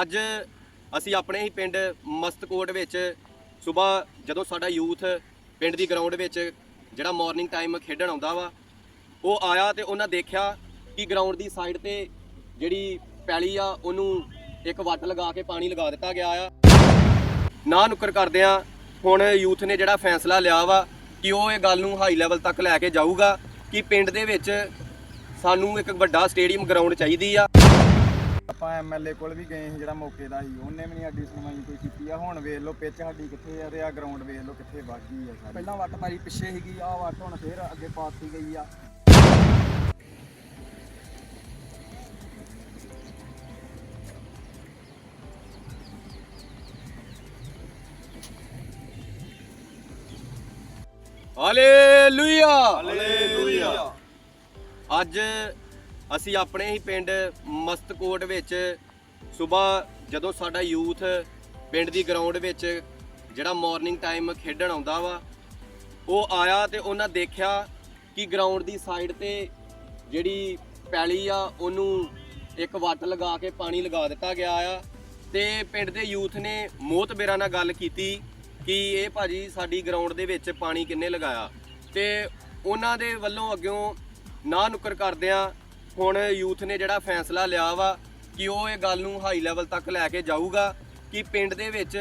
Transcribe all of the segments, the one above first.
ਅੱਜ ਅਸੀਂ ਆਪਣੇ ਹੀ ਪਿੰਡ ਮਸਤਕੋਟ ਵਿੱਚ ਸਵੇਰ ਜਦੋਂ ਸਾਡਾ ਯੂਥ ਪਿੰਡ ਦੀ ਗਰਾਊਂਡ ਵਿੱਚ ਜਿਹੜਾ ਮਾਰਨਿੰਗ ਟਾਈਮ ਖੇਡਣ ਆਉਂਦਾ ਵਾ, ਉਹ ਆਇਆ ਤੇ ਉਹਨਾਂ ਦੇਖਿਆ ਕਿ ਗਰਾਊਂਡ ਦੀ ਸਾਈਡ ਤੇ ਜਿਹੜੀ ਪੈਲੀ ਆ, ਉਹਨੂੰ ਇੱਕ ਵੱਟ ਲਗਾ ਕੇ ਪਾਣੀ ਲਗਾ ਦਿੱਤਾ ਗਿਆ ਆ। ਨਾ ਨੁੱਕਰ ਕਰਦਿਆਂ ਹੁਣ ਯੂਥ ਨੇ ਜਿਹੜਾ ਫੈਸਲਾ ਲਿਆ ਵਾ ਕਿ ਉਹ ਇਹ ਗੱਲ ਨੂੰ ਹਾਈ ਲੈਵਲ ਤੱਕ ਲੈ ਕੇ ਜਾਊਗਾ ਕਿ ਪਿੰਡ ਦੇ ਵਿੱਚ ਸਾਨੂੰ ਇੱਕ ਵੱਡਾ ਸਟੇਡੀਅਮ ਗਰਾਊਂਡ ਚਾਹੀਦੀ ਆ। ਆਪਾਂ ਐਮਐਲਏ ਕੋਲ ਵੀ ਗਏ ਸੀ ਜਿਹੜਾ ਮੌਕੇ ਦਾ ਸੀ ਉਹਨੇ ਵੀ ਨਹੀਂ ਸਾਡੀ ਸੁਣਵਾਈ ਕੋਈ ਕੀਤੀ ਆ। ਹੁਣ ਵੇਖ ਲਓ ਪਿੱਚ ਸਾਡੀ ਕਿੱਥੇ ਆ ਤੇ ਆ ਗਰਾਊਂਡ ਵੇਖ ਲਓ ਕਿੱਥੇ ਬਾਕੀ ਆ ਸਾਰੀ। ਪਹਿਲਾਂ ਵੱਟ ਮਾਰੀ ਪਿੱਛੇ ਸੀਗੀ ਆ ਵੱਟ ਹੁਣ ਫੇਰ ਅੱਗੇ ਪਾਤੀ ਗਈ ਆ। ਹਾਲੇਲੂਇਆ ਹਾਲੇਲੂਇਆ ਅੱਜ ਅਸੀਂ ਆਪਣੇ ਹੀ ਪਿੰਡ ਮਸਤਕੋਟ ਵਿੱਚ ਸਵੇਰ ਜਦੋਂ ਸਾਡਾ ਯੂਥ ਪਿੰਡ ਦੀ ਗਰਾਊਂਡ ਵਿੱਚ ਜਿਹੜਾ ਮਾਰਨਿੰਗ ਟਾਈਮ ਖੇਡਣ ਆਉਂਦਾ ਵਾ, ਉਹ ਆਇਆ ਤੇ ਉਹਨਾਂ ਦੇਖਿਆ ਕਿ ਗਰਾਊਂਡ ਦੀ ਸਾਈਡ ਤੇ ਜਿਹੜੀ ਪੈਲੀ ਆ, ਉਹਨੂੰ ਇੱਕ ਵੱਟ ਲਗਾ ਕੇ ਪਾਣੀ ਲਗਾ ਦਿੱਤਾ ਗਿਆ ਆ ਤੇ ਪਿੰਡ ਦੇ ਯੂਥ ਨੇ ਮੋਤਬੇਰਾਂ ਨਾਲ ਗੱਲ ਕੀਤੀ ਕਿ ਇਹ ਭਾਜੀ ਸਾਡੀ ਗਰਾਊਂਡ ਦੇ ਵਿੱਚ ਪਾਣੀ ਕਿੰਨੇ ਲਗਾਇਆ ਤੇ ਉਹਨਾਂ ਦੇ ਵੱਲੋਂ ਅੱਗਿਓਂ ਨਾ ਨੁੱਕਰ ਕਰਦਿਆਂ ਹੁਣ ਯੂਥ ਨੇ ਜਿਹੜਾ ਫੈਸਲਾ ਲਿਆ ਵਾ ਕਿ ਉਹ ਇਹ ਗੱਲ ਨੂੰ ਹਾਈ ਲੈਵਲ ਤੱਕ ਲੈ ਕੇ ਜਾਊਗਾ ਕਿ ਪਿੰਡ ਦੇ ਵਿੱਚ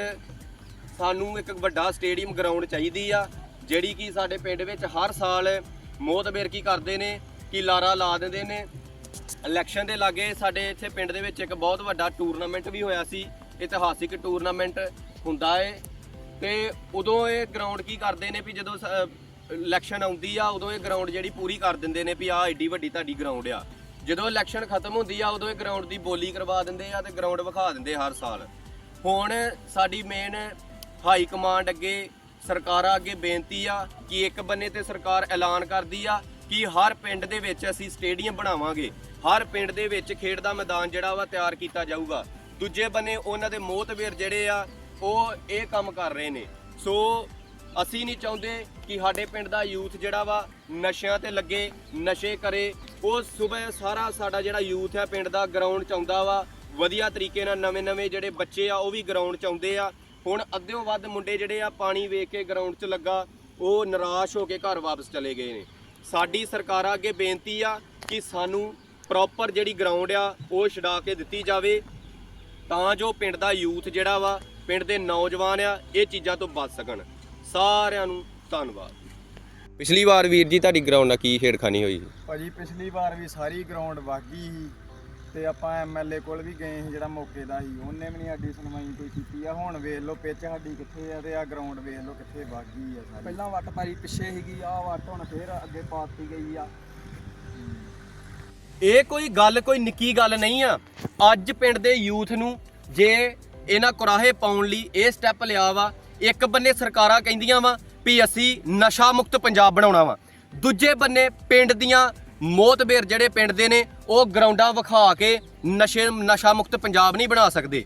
ਸਾਨੂੰ ਇੱਕ ਵੱਡਾ ਸਟੇਡੀਅਮ ਗਰਾਊਂਡ ਚਾਹੀਦੀ ਆ, ਜਿਹੜੀ ਕਿ ਸਾਡੇ ਪਿੰਡ ਵਿੱਚ ਹਰ ਸਾਲ ਮੋਤਬੇਰ ਕੀ ਕਰਦੇ ਨੇ, ਕਿ ਲਾਰਾ ਲਾ ਦਿੰਦੇ ਨੇ। ਇਲੈਕਸ਼ਨ ਦੇ ਲਾਗੇ ਸਾਡੇ ਇੱਥੇ ਪਿੰਡ ਦੇ ਵਿੱਚ ਇੱਕ ਬਹੁਤ ਵੱਡਾ ਟੂਰਨਾਮੈਂਟ ਵੀ ਹੋਇਆ ਸੀ, ਇਤਿਹਾਸਿਕ ਟੂਰਨਾਮੈਂਟ ਹੁੰਦਾ ਏ। ਤੇ ਉਦੋਂ ਇਹ ਗਰਾਊਂਡ ਕੀ ਕਰਦੇ ਨੇ ਵੀ ਜਦੋਂ ਇਲੈਕਸ਼ਨ ਆਉਂਦੀ ਆ, ਉਦੋਂ ਇਹ ਗਰਾਊਂਡ ਜਿਹੜੀ ਪੂਰੀ ਕਰ ਦਿੰਦੇ ਨੇ ਵੀ ਆਹ ਐਡੀ ਵੱਡੀ ਤੁਹਾਡੀ ਗਰਾਊਂਡ ਆ। ਜਦੋਂ ਇਲੈਕਸ਼ਨ ਖਤਮ ਹੁੰਦੀ ਆ, ਉਦੋਂ ਇਹ ਗਰਾਊਂਡ ਦੀ ਬੋਲੀ ਕਰਵਾ ਦਿੰਦੇ ਆ ਤੇ ਗਰਾਊਂਡ ਵਿਖਾ ਦਿੰਦੇ ਹਰ ਸਾਲ। ਹੁਣ ਸਾਡੀ ਮੇਨ ਹਾਈ ਕਮਾਂਡ ਅੱਗੇ ਸਰਕਾਰਾਂ ਅੱਗੇ ਬੇਨਤੀ ਆ ਕਿ ਇੱਕ ਬੰਨੇ ਤੇ ਸਰਕਾਰ ਐਲਾਨ ਕਰਦੀ ਆ ਕਿ ਹਰ ਪਿੰਡ ਦੇ ਵਿੱਚ ਅਸੀਂ ਸਟੇਡੀਅਮ ਬਣਾਵਾਂਗੇ। ਹਰ ਪਿੰਡ ਦੇ ਵਿੱਚ ਖੇਡ ਦਾ ਮੈਦਾਨ ਜਿਹੜਾ ਵਾ ਤਿਆਰ ਕੀਤਾ ਜਾਊਗਾ। ਦੂਜੇ ਬੰਨੇ ਉਹਨਾਂ ਦੇ ਮੋਹਤਵੀਰ ਜਿਹੜੇ ਆ, ਉਹ ਇਹ ਕੰਮ ਕਰ ਰਹੇ ਨੇ। ਸੋ ਅਸੀਂ ਨਹੀਂ ਚਾਹੁੰਦੇ ਕਿ ਸਾਡੇ ਪਿੰਡ ਦਾ ਯੂਥ ਜਿਹੜਾ ਵਾ ਨਸ਼ਿਆਂ ਤੇ ਲੱਗੇ, ਨਸ਼ੇ ਕਰੇ। ਉਹ ਸਵੇਰ ਸਾਰਾ ਸਾਡਾ ਜਿਹੜਾ ਯੂਥ ਹੈ ਪਿੰਡ ਦਾ ਗਰਾਊਂਡ ਚ ਆਉਂਦਾ ਵਾ। ਵਧੀਆ ਤਰੀਕੇ ਨਾਲ ਨਵੇਂ-ਨਵੇਂ ਜਿਹੜੇ ਬੱਚੇ ਆ, ਉਹ ਵੀ ਗਰਾਊਂਡ ਚ ਆਉਂਦੇ ਆ। ਹੁਣ ਅੱਧਿਓਂ ਵੱਧ ਮੁੰਡੇ ਜਿਹੜੇ ਆ, ਪਾਣੀ ਵੇਖ ਕੇ ਗਰਾਊਂਡ 'ਚ ਲੱਗਾ, ਉਹ ਨਿਰਾਸ਼ ਹੋ ਕੇ ਘਰ ਵਾਪਸ ਚਲੇ ਗਏ ਨੇ। ਸਾਡੀ ਸਰਕਾਰਾਂ ਅੱਗੇ ਬੇਨਤੀ ਆ ਕਿ ਸਾਨੂੰ ਪ੍ਰੋਪਰ ਜਿਹੜੀ ਗਰਾਊਂਡ ਆ, ਉਹ ਛਡਾ ਕੇ ਦਿੱਤੀ ਜਾਵੇ। ਤਾਂ ਜੋ ਪਿੰਡ ਦਾ ਯੂਥ ਜਿਹੜਾ ਵਾ, ਪਿੰਡ ਦੇ ਨੌਜਵਾਨ ਆ, ਇਹ ਚੀਜ਼ਾਂ ਤੋਂ ਬਚ ਸਕਣ। ਸਾਰਿਆਂ ਨੂੰ ਧੰਨਵਾਦ। ਪਿਛਲੀ ਵਾਰ ਵੀਰ ਜੀ ਤੁਹਾਡੀ ਗਰਾਊਂਡ ਨਾਲ ਕੀ ਛੇੜਖਾਨੀ ਹੋਈ ਭਾਜੀ ਪਿਛਲੀ ਵਾਰ ਵੀ ਸਾਰੀ ਗਰਾਊਂਡ ਵਾਗੀ ਸੀ ਤੇ ਆਪਾਂ ਐਮਐਲਏ ਕੋਲ ਵੀ ਗਏ ਸੀ ਜਿਹੜਾ ਮੌਕੇ ਦਾ ਸੀ। ਉਹਨੇ ਵੀ ਨਹੀਂ ਸਾਡੀ ਸੁਣਵਾਈ ਕੋਈ ਕੀਤੀ ਆ। ਹੁਣ ਵੇਖ ਲਓ ਪਿੱਚ ਸਾਡੀ ਕਿੱਥੇ ਆ ਤੇ ਆ ਗਰਾਊਂਡ ਵੇਖ ਲਓ ਕਿੱਥੇ ਵਾਗੀ ਆ ਸਾਰੀ। ਪਹਿਲਾਂ ਵੱਟ ਮਾਰੀ ਪਿੱਛੇ ਸੀਗੀ ਆ ਵੱਟ ਹੁਣ ਫੇਰ ਅੱਗੇ ਪਾਤੀ ਗਈ ਆ। ਇਹ ਕੋਈ ਗੱਲ ਕੋਈ ਨਿੱਕੀ ਗੱਲ ਨਹੀਂ ਆ। ਅੱਜ ਪਿੰਡ ਦੇ ਯੂਥ ਨੂੰ ਜੇ ਇਹਨਾਂ ਕੁਰਾਹੇ ਪਾਉਣ ਲਈ ਇਹ ਸਟੈਪ ਲਿਆ ਵਾ ਇੱਕ ਬੰਨੇ ਸਰਕਾਰਾਂ ਕਹਿੰਦੀਆਂ ਵਾ ਵੀ ਅਸੀਂ ਨਸ਼ਾ ਮੁਕਤ ਪੰਜਾਬ ਬਣਾਉਣਾ ਵਾ। ਦੂਜੇ ਬੰਨੇ ਪਿੰਡ ਦੀਆਂ ਮੋਤਬੇਰ ਜਿਹੜੇ ਪਿੰਡ ਦੇ ਨੇ, ਉਹ ਗਰਾਊਂਡਾਂ ਵਿਖਾ ਕੇ ਨਸ਼ੇ, ਨਸ਼ਾ ਮੁਕਤ ਪੰਜਾਬ ਨਹੀਂ ਬਣਾ ਸਕਦੇ।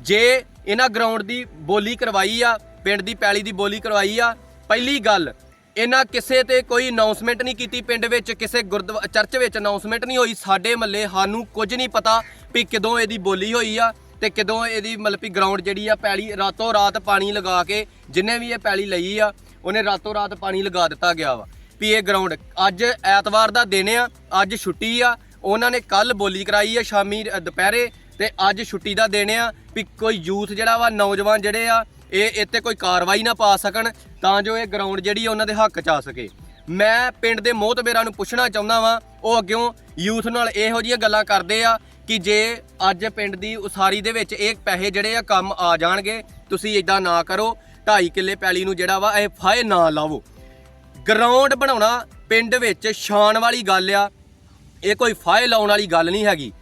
ਜੇ ਇਹਨਾਂ ਗਰਾਊਂਡ ਦੀ ਬੋਲੀ ਕਰਵਾਈ ਆ, ਪਿੰਡ ਦੀ ਪੈਲੀ ਦੀ ਬੋਲੀ ਕਰਵਾਈ ਆ, ਪਹਿਲੀ ਗੱਲ, ਇਹਨਾਂ ਕਿਸੇ ਤੇ ਕੋਈ ਅਨਾਉਂਸਮੈਂਟ ਨਹੀਂ ਕੀਤੀ ਪਿੰਡ ਵਿੱਚ, ਕਿਸੇ ਗੁਰਦੁਆਰਾ ਚਰਚ ਵਿੱਚ ਅਨਾਉਂਸਮੈਂਟ ਨਹੀਂ ਹੋਈ। ਸਾਡੇ ਮੱਲੇ ਸਾਨੂੰ ਕੁਝ ਨਹੀਂ ਪਤਾ ਵੀ ਕਦੋਂ ਇਹਦੀ ਬੋਲੀ ਹੋਈ ਆ। ਤੇ ਕਿਦੋਂ ਇਹਦੀ ਮਤਲਬ ਕਿ ਗਰਾਊਂਡ ਜਿਹੜੀ ਆ ਪੈਲੀ ਰਾਤੋਂ ਰਾਤ ਪਾਣੀ ਲਗਾ ਕੇ ਜਿੰਨੇ ਵੀ ਇਹ ਪੈਲੀ ਲਈ ਆ, ਉਹਨੇ ਰਾਤੋਂ ਰਾਤ ਪਾਣੀ ਲਗਾ ਦਿੱਤਾ ਗਿਆ ਵਾ। ਵੀ ਇਹ ਗਰਾਊਂਡ ਅੱਜ ਐਤਵਾਰ ਦਾ ਦਿਨ ਆ, ਅੱਜ ਛੁੱਟੀ ਆ, ਉਹਨਾਂ ਨੇ ਕੱਲ ਬੋਲੀ ਕਰਾਈ ਆ ਸ਼ਾਮੀ ਦੁਪਹਿਰੇ ਤੇ ਅੱਜ ਛੁੱਟੀ ਦਾ ਦਿਨ ਆ ਵੀ ਕੋਈ ਯੂਥ ਜਿਹੜਾ ਵਾ, ਨੌਜਵਾਨ ਜਿਹੜੇ ਆ, ਇਹ ਇੱਥੇ ਕੋਈ ਕਾਰਵਾਈ ਨਾ ਪਾ ਸਕਣ, ਤਾਂ ਜੋ ਇਹ ਗਰਾਊਂਡ ਜਿਹੜੀ ਆ, ਉਹਨਾਂ ਦੇ ਹੱਕ ਚ ਆ ਸਕੇ। ਮੈਂ ਪਿੰਡ ਦੇ ਮੋਹਤਬੇਰਾਂ ਨੂੰ ਪੁੱਛਣਾ ਚਾਹੁੰਦਾ ਵਾਂ, ਉਹ ਅੱਗਿਓਂ ਯੂਥ ਨਾਲ ਇਹੋ ਜਿਹੀਆਂ ਗੱਲਾਂ ਕਰਦੇ ਆ ਕਿ ਜੇ ਅੱਜ ਪਿੰਡ ਦੀ ਉਸਾਰੀ ਦੇ ਵਿੱਚ ਇਹ ਪੈਸੇ ਜਿਹੜੇ ਆ ਕੰਮ ਆ ਜਾਣਗੇ, ਤੁਸੀਂ ਇਦਾਂ ਨਾ ਕਰੋ 2.5 ਕਿੱਲੇ ਪੈਲੀ ਨੂੰ ਜਿਹੜਾ ਵਾ ਇਹ ਫਾਇ ਨਾ ਲਾਵੋ। ਗਰਾਊਂਡ ਬਣਾਉਣਾ ਪਿੰਡ ਵਿੱਚ ਸ਼ਾਨ ਵਾਲੀ ਗੱਲ ਆ, ਇਹ ਕੋਈ ਫਾਇਲ ਲਾਉਣ ਵਾਲੀ ਗੱਲ ਨਹੀਂ ਹੈਗੀ।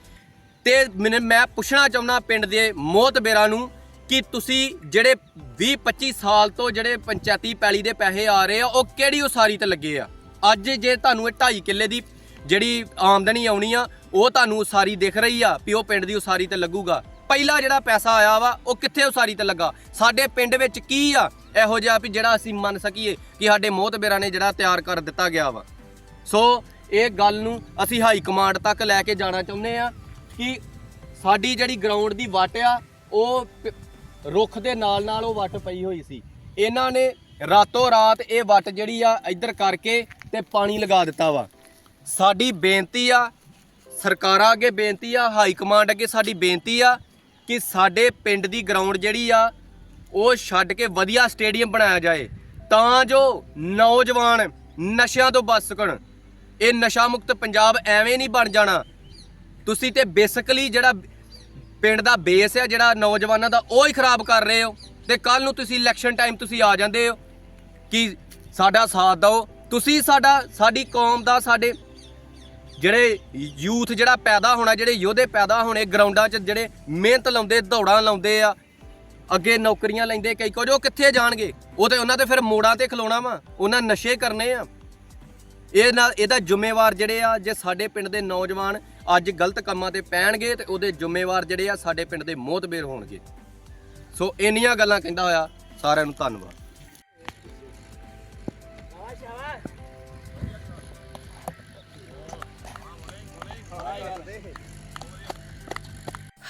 ਤੇ ਮੈਨੂੰ, ਮੈਂ ਪੁੱਛਣਾ ਚਾਹੁੰਦਾ ਪਿੰਡ ਦੇ ਮੋਹਤਬੇਰਾਂ ਨੂੰ ਕਿ ਤੁਸੀਂ ਜਿਹੜੇ 20 25 ਸਾਲ ਤੋਂ ਜਿਹੜੇ ਪੰਚਾਇਤੀ ਪੈਲੀ ਦੇ ਪੈਸੇ ਆ ਰਹੇ ਆ, ਉਹ ਕਿਹੜੀ ਉਸਾਰੀ ਤੇ ਲੱਗੇ ਆ? ਅੱਜ ਜੇ ਤੁਹਾਨੂੰ ਇਹ 2.5 ਕਿੱਲੇ ਦੀ ਜਿਹੜੀ ਆਮਦਨੀ ਆਉਣੀ ਆ, ਉਹ ਤੁਹਾਨੂੰ ਉਸਾਰੀ ਦਿਖ ਰਹੀ ਆ ਵੀ ਉਹ ਪਿੰਡ ਦੀ ਉਸਾਰੀ ਤੇ ਲੱਗੂਗਾ। ਪਹਿਲਾ ਜਿਹੜਾ ਪੈਸਾ ਆਇਆ ਵਾ, ਉਹ ਕਿੱਥੇ ਉਸਾਰੀ ਤੇ ਲੱਗਾ? ਸਾਡੇ ਪਿੰਡ ਵਿੱਚ ਕੀ ਆ? ਇਹੋ ਜਿਹਾ ਵੀ ਜਿਹੜਾ ਅਸੀਂ ਮੰਨ ਸਕੀਏ ਕਿ ਸਾਡੇ ਮੋਹਤਬੇਰਾਂ ਨੇ ਜਿਹੜਾ ਤਿਆਰ ਕਰ ਦਿੱਤਾ ਗਿਆ ਵਾ। ਸੋ ਇਹ ਗੱਲ ਨੂੰ ਅਸੀਂ ਹਾਈ ਕਮਾਂਡ ਤੱਕ ਲੈ ਕੇ ਜਾਣਾ ਚਾਹੁੰਦੇ ਆ ਕਿ ਸਾਡੀ ਜਿਹੜੀ ਗਰਾਊਂਡ ਦੀ ਵੱਟ ਆ, ਉਹ ਰੁੱਖ ਦੇ ਨਾਲ ਨਾਲ ਉਹ ਵੱਟ ਪਈ ਹੋਈ ਸੀ। ਇਹਨਾਂ ਨੇ ਰਾਤੋਂ ਰਾਤ ਇਹ ਵੱਟ ਜਿਹੜੀ ਆ ਇੱਧਰ ਕਰਕੇ ਤੇ ਪਾਣੀ ਲਗਾ ਦਿੱਤਾ ਵਾ। ਸਾਡੀ ਬੇਨਤੀ ਆ, ਸਰਕਾਰਾਂ ਅੱਗੇ ਬੇਨਤੀ ਆ, ਹਾਈ ਕਮਾਂਡ ਅੱਗੇ ਸਾਡੀ ਬੇਨਤੀ ਆ ਕਿ ਸਾਡੇ ਪਿੰਡ ਦੀ ਗਰਾਊਂਡ ਜਿਹੜੀ ਆ, ਉਹ ਛੱਡ ਕੇ ਵਧੀਆ ਸਟੇਡੀਅਮ ਬਣਾਇਆ ਜਾਏ। ਤਾਂ ਜੋ ਨੌਜਵਾਨ ਨਸ਼ਿਆਂ ਤੋਂ ਬਚ ਸਕਣ। ਇਹ ਨਸ਼ਾ ਮੁਕਤ ਪੰਜਾਬ ਐਵੇਂ ਨਹੀਂ ਬਣ ਜਾਣਾ। ਤੁਸੀਂ ਤੇ ਬੇਸਿਕਲੀ ਜਿਹੜਾ ਪਿੰਡ ਦਾ ਬੇਸ ਆ ਜਿਹੜਾ ਨੌਜਵਾਨਾਂ ਦਾ, ਉਹ ਹੀ ਖਰਾਬ ਕਰ ਰਹੇ ਹੋ। ਤੇ ਕੱਲ ਨੂੰ ਤੁਸੀਂ ਇਲੈਕਸ਼ਨ ਟਾਈਮ ਤੁਸੀਂ ਆ ਜਾਂਦੇ ਹੋ। ਕਿ ਸਾਡਾ ਸਾਥ ਦਿਓ। ਤੁਸੀਂ ਸਾਡਾ, ਸਾਡੀ ਕੌਮ ਦਾ, ਸਾਡੇ ਜਿਹੜੇ ਯੂਥ ਜਿਹੜਾ ਪੈਦਾ ਹੋਣਾ, ਜਿਹੜੇ ਯੋਧੇ ਪੈਦਾ ਹੋਣੇ ਗਰਾਊਂਡਾਂ 'ਚ, ਜਿਹੜੇ ਮਿਹਨਤ ਲਾਉਂਦੇ, ਦੌੜਾਂ ਲਾਉਂਦੇ ਆ, ਅੱਗੇ ਨੌਕਰੀਆਂ ਲੈਂਦੇ, ਕਈ ਕੁਝ, ਉਹ ਕਿੱਥੇ ਜਾਣਗੇ? ਉਹ ਤੇ ਉਹਨਾਂ ਤੇ ਫਿਰ ਮੋੜਾਂ ਤੇ ਖਲੋਣਾ ਵਾ। ਉਹਨਾਂ ਨਸ਼ੇ ਕਰਨੇ ਆ। ਇਹ ਨਾਲ ਇਹਦਾ ਜ਼ਿੰਮੇਵਾਰ ਜਿਹੜੇ ਆ, ਜੇ ਸਾਡੇ ਪਿੰਡ ਦੇ ਨੌਜਵਾਨ ਅੱਜ ਗਲਤ ਕੰਮਾਂ ਤੇ ਪੈਣਗੇ ਤੇ ਉਹਦੇ ਜ਼ਿੰਮੇਵਾਰ ਜਿਹੜੇ ਆ, ਸਾਡੇ ਪਿੰਡ ਦੇ ਮੋਹਤਬੇਰ ਹੋਣਗੇ। ਸੋ ਇੰਨੀਆਂ ਗੱਲਾਂ ਕਹਿੰਦਾ ਹੋਇਆ, ਸਾਰਿਆਂ ਨੂੰ ਧੰਨਵਾਦ।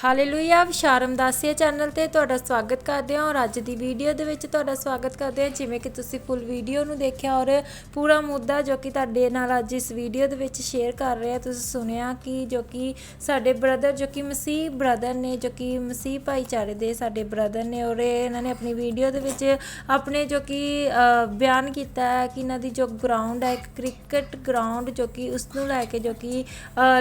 ਹਾਲੇਲੂਇਆ ਵਿਸ਼ਾਰਮ ਦਾਸੀਆ ਚੈਨਲ ਤੇ ਤੁਹਾਡਾ ਸਵਾਗਤ ਕਰਦੇ ਹਾਂ ਔਰ ਅੱਜ ਦੀ ਵੀਡੀਓ ਦੇ ਵਿੱਚ ਤੁਹਾਡਾ ਸਵਾਗਤ ਕਰਦੇ ਹਾਂ, ਜਿਵੇਂ ਕਿ ਤੁਸੀਂ ਫੁੱਲ ਵੀਡੀਓ ਨੂੰ ਦੇਖਿਆ ਔਰ ਪੂਰਾ ਮੁੱਦਾ ਜੋ ਕਿ ਤੁਹਾਡੇ ਨਾਲ ਅੱਜ ਇਸ ਵੀਡੀਓ ਦੇ ਵਿੱਚ ਸ਼ੇਅਰ ਕਰ ਰਹੇ ਹਾਂ, ਤੁਸੀਂ ਸੁਣਿਆ ਕਿ ਜੋ ਕਿ ਸਾਡੇ ਬ੍ਰਦਰ ਜੋ ਕਿ ਮਸੀਹ ਬ੍ਰਦਰ ਨੇ, ਜੋ ਕਿ ਮਸੀਹ ਭਾਈਚਾਰੇ ਦੇ ਸਾਡੇ ਬ੍ਰਦਰ ਨੇ ਔਰ ਇਹਨਾਂ ਨੇ ਆਪਣੀ ਵੀਡੀਓ ਦੇ ਵਿੱਚ ਆਪਣੇ ਜੋ ਕਿ ਬਿਆਨ ਕੀਤਾ ਹੈ ਕਿ ਇਹਨਾਂ ਦੀ ਜੋ ਗਰਾਊਂਡ ਹੈ, ਇੱਕ ਕ੍ਰਿਕਟ ਗਰਾਊਂਡ ਜੋ ਕਿ ਉਸ ਨੂੰ ਲੈ ਕੇ ਜੋ ਕਿ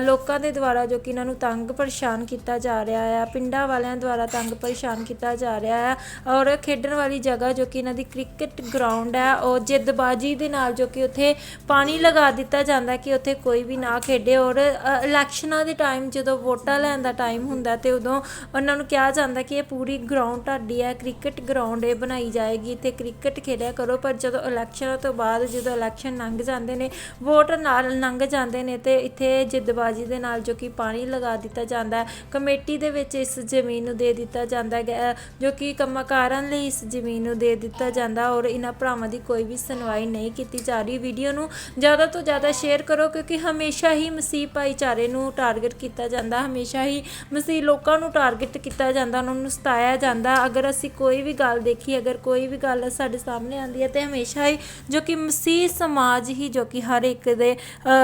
ਲੋਕਾਂ ਦੇ ਦੁਆਰਾ ਜੋ ਕਿ ਇਹਨਾਂ ਨੂੰ ਤੰਗ ਪਰੇਸ਼ਾਨ ਕੀਤਾ ਜਾ ਰਿਹਾ ਹੈ ਪਿੰਡਾਂ ਵਾਲਿਆਂ ਦੁਆਰਾ ਤੰਗ ਪਰੇਸ਼ਾਨ ਕੀਤਾ ਜਾ ਰਿਹਾ ਹੈ ਔਰ ਖੇਡਣ ਵਾਲੀ ਜਗ੍ਹਾ ਜੋ ਕਿ ਇਹਨਾਂ ਦੀ ਕ੍ਰਿਕਟ ਗਰਾਊਂਡ ਹੈ ਉਹ ਜਿੱਦਬਾਜੀ ਦੇ ਨਾਲ ਜੋ ਕਿ ਉੱਥੇ ਪਾਣੀ ਲਗਾ ਦਿੱਤਾ ਜਾਂਦਾ ਕਿ ਉੱਥੇ ਕੋਈ ਵੀ ਨਾ ਖੇਡੇ। ਔਰ ਇਲੈਕਸ਼ਨਾਂ ਦੇ ਟਾਈਮ ਜਦੋਂ ਵੋਟਾਂ ਲੈਣ ਦਾ ਟਾਈਮ ਹੁੰਦਾ ਤੇ ਉਦੋਂ ਉਹਨਾਂ ਨੂੰ ਕਿਹਾ ਜਾਂਦਾ ਕਿ ਇਹ ਪੂਰੀ ਗਰਾਊਂਡ ਤੁਹਾਡੀ ਹੈ ਕ੍ਰਿਕਟ ਗਰਾਊਂਡ ਇਹ ਬਣਾਈ ਜਾਏਗੀ ਤੇ ਕ੍ਰਿਕਟ ਖੇਡਿਆ ਕਰੋ। ਪਰ ਜਦੋਂ ਇਲੈਕਸ਼ਨਾਂ ਤੋਂ ਬਾਅਦ ਜਦੋਂ ਇਲੈਕਸ਼ਨ ਲੰਘ ਜਾਂਦੇ ਨੇ, ਵੋਟ ਨਾਲ ਲੰਘ ਜਾਂਦੇ ਨੇ ਤੇ ਇੱਥੇ ਜਿੱਦਬਾਜੀ ਦੇ ਨਾਲ ਜੋ ਕਿ ਪਾਣੀ ਲਗਾ ਦਿੱਤਾ ਜਾਂਦਾ। ਹੈ ਕਮੇਟੀ ਦੇ ਵਿੱਚ ਇਸ ਜ਼ਮੀਨ ਨੂੰ ਦੇ ਦਿੱਤਾ ਜਾਂਦਾ ਜੋ ਕਿ ਕੰਮਕਾਰਾਂ ਲਈ ਇਸ ਜ਼ਮੀਨ ਨੂੰ ਦੇ ਦਿੱਤਾ ਜਾਂਦਾ ਔਰ ਇਹਨਾਂ ਭਰਾਵਾਂ ਦੀ ਕੋਈ ਵੀ ਸੁਣਵਾਈ ਨਹੀਂ ਕੀਤੀ ਜਾ ਰਹੀ। ਵੀਡੀਓ ਨੂੰ ਜ਼ਿਆਦਾ ਤੋਂ ਜ਼ਿਆਦਾ ਸ਼ੇਅਰ ਕਰੋ ਕਿਉਂਕਿ ਹਮੇਸ਼ਾ ਹੀ ਮਸੀਹ ਭਾਈਚਾਰੇ ਨੂੰ ਟਾਰਗੇਟ ਕੀਤਾ ਜਾਂਦਾ, ਹਮੇਸ਼ਾ ਹੀ ਮਸੀਹ ਲੋਕਾਂ ਨੂੰ ਟਾਰਗੇਟ ਕੀਤਾ ਜਾਂਦਾ, ਉਹਨਾਂ ਨੂੰ ਸਤਾਇਆ ਜਾਂਦਾ। ਅਗਰ ਅਸੀਂ ਕੋਈ ਵੀ ਗੱਲ ਦੇਖੀ, ਅਗਰ ਕੋਈ ਵੀ ਗੱਲ ਸਾਡੇ ਸਾਹਮਣੇ ਆਉਂਦੀ ਹੈ ਤੇ ਹਮੇਸ਼ਾ ਹੀ ਜੋ ਕਿ ਮਸੀਹ ਸਮਾਜ ਹੀ ਜੋ ਕਿ ਹਰ ਇੱਕ ਦੇ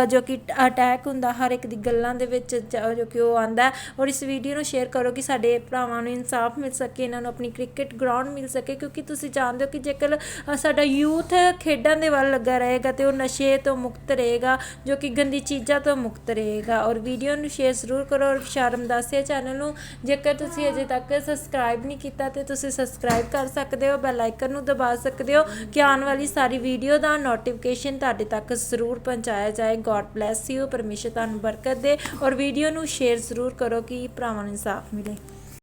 ਜੋ ਕਿ ਅਟੈਕ ਹੁੰਦਾ, ਹਰ ਇੱਕ ਦੀ ਗੱਲਾਂ ਦੇ ਵਿੱਚ ਜੋ ਕਿ ਉਹ ਆਂਦਾ ਔਰ ਇਸ ਵੀਡੀਓ ਨੂੰ ਸ਼ੇਅਰ ਕਰੋ ਕਿ ਸਾਡੇ ਭਰਾਵਾਂ ਨੂੰ ਇਨਸਾਫ ਮਿਲ ਸਕੇ, ਇਹਨਾਂ ਨੂੰ ਆਪਣੀ ਕ੍ਰਿਕਟ ਗਰਾਊਂਡ ਮਿਲ ਸਕੇ, ਕਿਉਂਕਿ ਤੁਸੀਂ ਜਾਣਦੇ ਹੋ ਕਿ ਜੇਕਰ ਸਾਡਾ ਯੂਥ ਖੇਡਾਂ ਦੇ ਵੱਲ ਲੱਗਾ ਰਹੇਗਾ ਤੇ ਉਹ ਨਸ਼ੇ ਤੋਂ ਮੁਕਤ ਰਹੇਗਾ, ਜੋ ਕਿ ਗੰਦੀ ਚੀਜ਼ਾਂ ਤੋਂ ਮੁਕਤ ਰਹੇਗਾ। ਔਰ ਵੀਡੀਓ ਨੂੰ ਸ਼ੇਅਰ ਜ਼ਰੂਰ ਕਰੋ ਔਰ ਸ਼ਰਮ ਦਾਸਿਆ ਚੈਨਲ ਨੂੰ, ਜੇਕਰ ਤੁਸੀਂ ਅਜੇ ਤੱਕ ਸਬਸਕ੍ਰਾਈਬ ਨਹੀਂ ਕੀਤਾ ਤੇ ਤੁਸੀਂ ਸਬਸਕ੍ਰਾਈਬ ਕਰ ਸਕਦੇ ਹੋ ਬੈਲ ਆਈਕਨ ਨੂੰ ਦਬਾ ਸਕਦੇ ਹੋ, ਕਿ ਆਉਣ ਵਾਲੀ ਸਾਰੀ ਵੀਡੀਓ ਦਾ ਨੋਟੀਫਿਕੇਸ਼ਨ ਤੁਹਾਡੇ ਤੱਕ ਜ਼ਰੂਰ ਪਹੁੰਚਾਇਆ ਜਾਏ। ਗੋਡ ਬlesਸ ਯੂ ਪਰਮੇਸ਼ਰ ਤੁਹਾਨੂੰ ਬਰਕਤ ਦੇ। ਔਰ ਵੀਡੀਓ ਨੂੰ ਸ਼ੇਅਰ ਜ਼ਰੂਰ ਕਰੋ ਕਿ ਭਰਾਵਾਂ ਨੂੰ ਇਨਸਾਫ ਮਿਲੇ